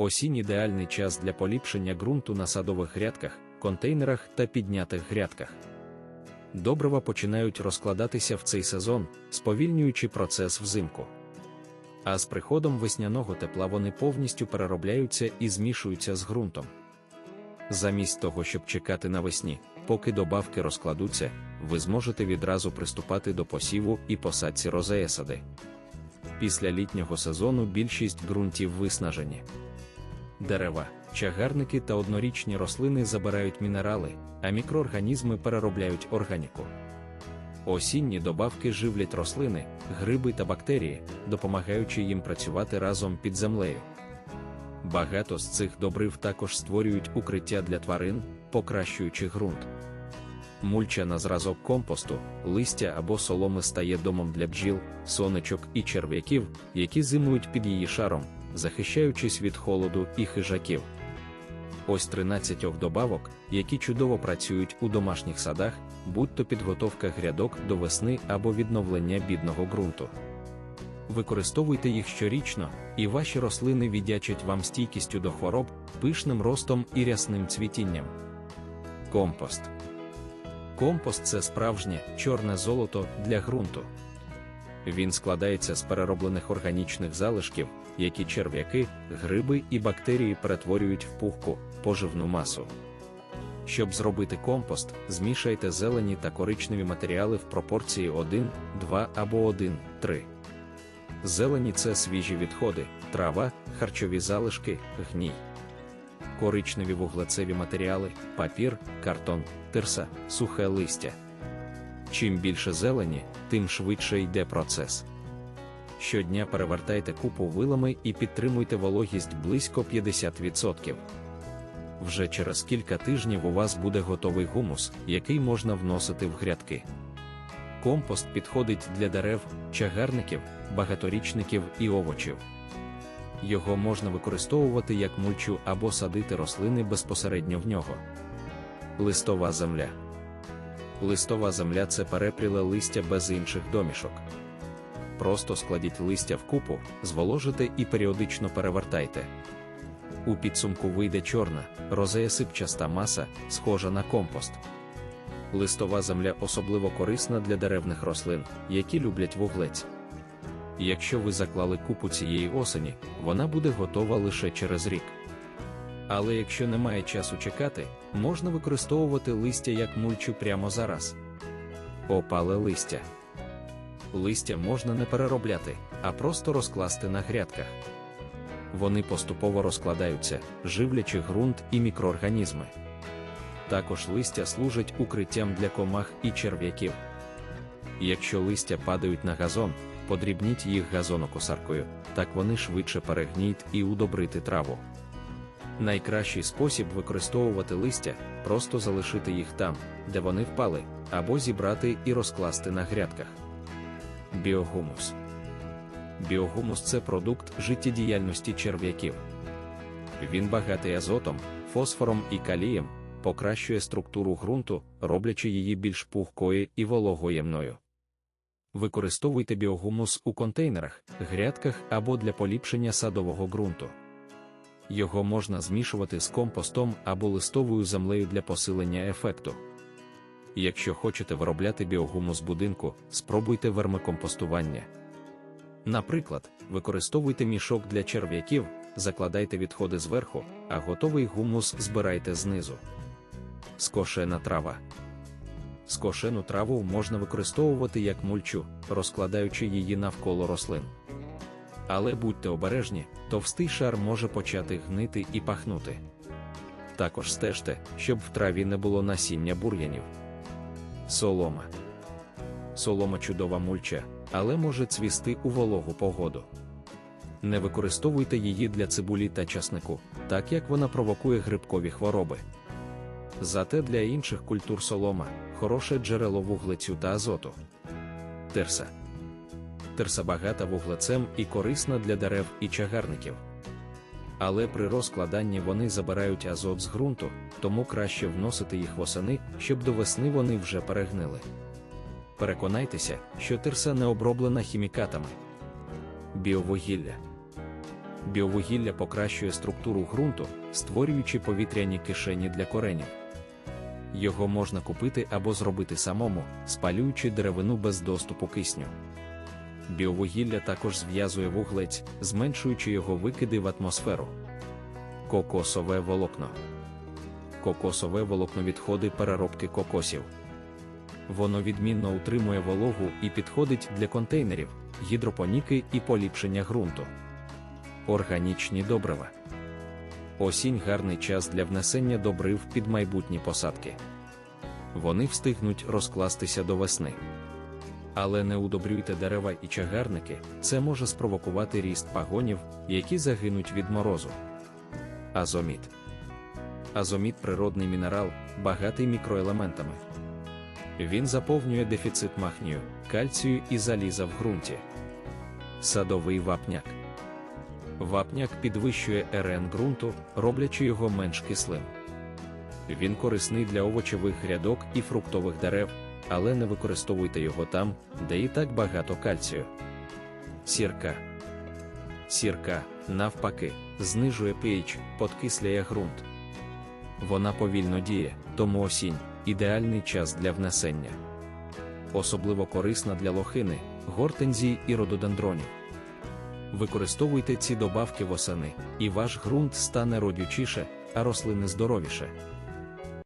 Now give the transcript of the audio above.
Осінь ідеальний час для поліпшення ґрунту на садових грядках, контейнерах та піднятих грядках. Добрива починають розкладатися в цей сезон, сповільнюючи процес взимку. А з приходом весняного тепла вони повністю переробляються і змішуються з ґрунтом. Замість того, щоб чекати навесні, поки добавки розкладуться, ви зможете відразу приступати до посіву і посадці розеесади. Після літнього сезону більшість ґрунтів виснажені. Дерева, чагарники та однорічні рослини забирають мінерали, а мікроорганізми переробляють органіку. Осінні добавки живлять рослини, гриби та бактерії, допомагаючи їм працювати разом під землею. Багато з цих добрив також створюють укриття для тварин, покращуючи ґрунт. Мульча на зразок компосту, листя або соломи стає домом для бджіл, сонечок і черв'яків, які зимують під її шаром, захищаючись від холоду і хижаків. Ось 13 добавок, які чудово працюють у домашніх садах, будь то підготовка грядок до весни або відновлення бідного ґрунту. Використовуйте їх щорічно, і ваші рослини віддячать вам стійкістю до хвороб, пишним ростом і рясним цвітінням. Компост. Компост це справжнє чорне золото для ґрунту. Він складається з перероблених органічних залишків, які черв'яки, гриби і бактерії перетворюють в пухку, поживну масу. Щоб зробити компост, змішайте зелені та коричневі матеріали в пропорції 1, 2 або 1, 3. Зелені це свіжі відходи, трава, харчові залишки, гній. Коричневі вуглецеві матеріали, папір, картон, тирса, сухе листя. Чим більше зелені, тим швидше йде процес. Щодня перевертайте купу вилами і підтримуйте вологість близько 50%. Вже через кілька тижнів у вас буде готовий гумус, який можна вносити в грядки. Компост підходить для дерев, чагарників, багаторічників і овочів. Його можна використовувати як мульчу або садити рослини безпосередньо в нього. Листова земля. Листова земля це перепріле листя без інших домішок. Просто складіть листя в купу, зволожите і періодично перевертайте. У підсумку вийде чорна, розеясипчаста маса, схожа на компост. Листова земля особливо корисна для деревних рослин, які люблять вуглець. Якщо ви заклали купу цієї осені, вона буде готова лише через рік. Але якщо немає часу чекати, можна використовувати листя як мульчу прямо зараз. Опале листя. Листя можна не переробляти, а просто розкласти на грядках. Вони поступово розкладаються, живлячи ґрунт і мікроорганізми. Також листя служать укриттям для комах і черв'яків. Якщо листя падають на газон, подрібніть їх газонокосаркою, так вони швидше перегніють і удобрити траву. Найкращий спосіб використовувати листя просто залишити їх там, де вони впали, або зібрати і розкласти на грядках. Біогумус. Біогумус це продукт життєдіяльності черв'яків. Він багатий азотом, фосфором і калієм, покращує структуру ґрунту, роблячи її більш пухкою і вологоємною. Використовуйте біогумус у контейнерах, грядках або для поліпшення садового ґрунту. Його можна змішувати з компостом або листовою землею для посилення ефекту. Якщо хочете виробляти біогумус будинку, спробуйте вермикомпостування. Наприклад, використовуйте мішок для черв'яків, закладайте відходи зверху, а готовий гумус збирайте знизу. Скошена трава. Скошену траву можна використовувати як мульчу, розкладаючи її навколо рослин. Але будьте обережні, товстий шар може почати гнити і пахнути. Також стежте, щоб в траві не було насіння бур'янів. Солома. Солома чудова мульча, але може цвісти у вологу погоду. Не використовуйте її для цибулі та часнику, так як вона провокує грибкові хвороби. Зате для інших культур солома хороше джерело вуглецю та азоту. Терса. Терса багата вуглецем і корисна для дерев і чагарників. Але при розкладанні вони забирають азот з ґрунту, тому краще вносити їх восени, щоб до весни вони вже перегнили. Переконайтеся, що тирса не оброблена хімікатами. Біовугілля. Біовугілля покращує структуру ґрунту, створюючи повітряні кишені для коренів. Його можна купити або зробити самому, спалюючи деревину без доступу кисню. Біовугілля також зв'язує вуглець, зменшуючи його викиди в атмосферу. Кокосове волокно. Кокосове волокно відходи переробки кокосів. Воно відмінно утримує вологу і підходить для контейнерів, гідропоніки і поліпшення ґрунту. Органічні добрива. Осінь гарний час для внесення добрив під майбутні посадки. Вони встигнуть розкластися до весни. Але не удобрюйте дерева і чагарники, це може спровокувати ріст пагонів, які загинуть від морозу. Азоміт. Азоміт природний мінерал, багатий мікроелементами. Він заповнює дефіцит магнію, кальцію і заліза в ґрунті. Садовий вапняк. Вапняк підвищує РН ґрунту, роблячи його менш кислим. Він корисний для овочевих грядок і фруктових дерев, але не використовуйте його там, де і так багато кальцію. Сірка. Сірка, навпаки, знижує pH, подкисляє ґрунт. Вона повільно діє, тому осінь ідеальний час для внесення. Особливо корисна для лохини, гортензій і рододендронів. Використовуйте ці добавки восени, і ваш ґрунт стане родючіше, а рослини здоровіше.